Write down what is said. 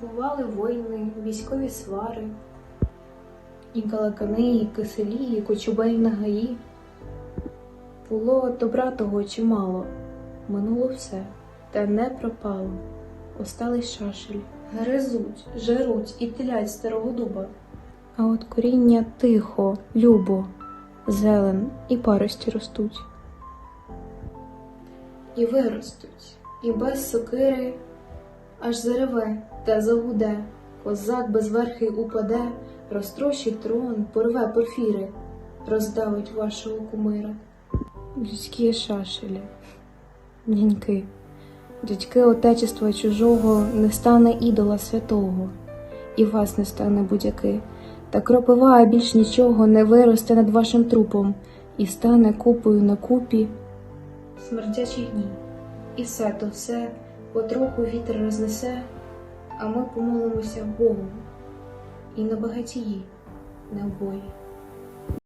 Бували війни, військові свари, і калакани, і киселі, і кочубей гаї. Було добра того чимало, минуло все, та не пропало. Остались шашель, гризуть, жеруть і тилять старого дуба. А от коріння тихо, любо, зелен і парості ростуть. І виростуть, і без сокири аж зареве та загуде, козак безверхий упаде, розтрощить трон, порве порфіри, роздавить вашого кумира. Людські шашелі, няньки, дядьки отечества чужого не стане ідола святого, і вас не стане будь-яки, та кропива більш нічого не виросте над вашим трупом і стане купою на купі смердячих днів. І все то все потроху вітер рознесе, а ми помолимося Богу і на багатії, не в бої.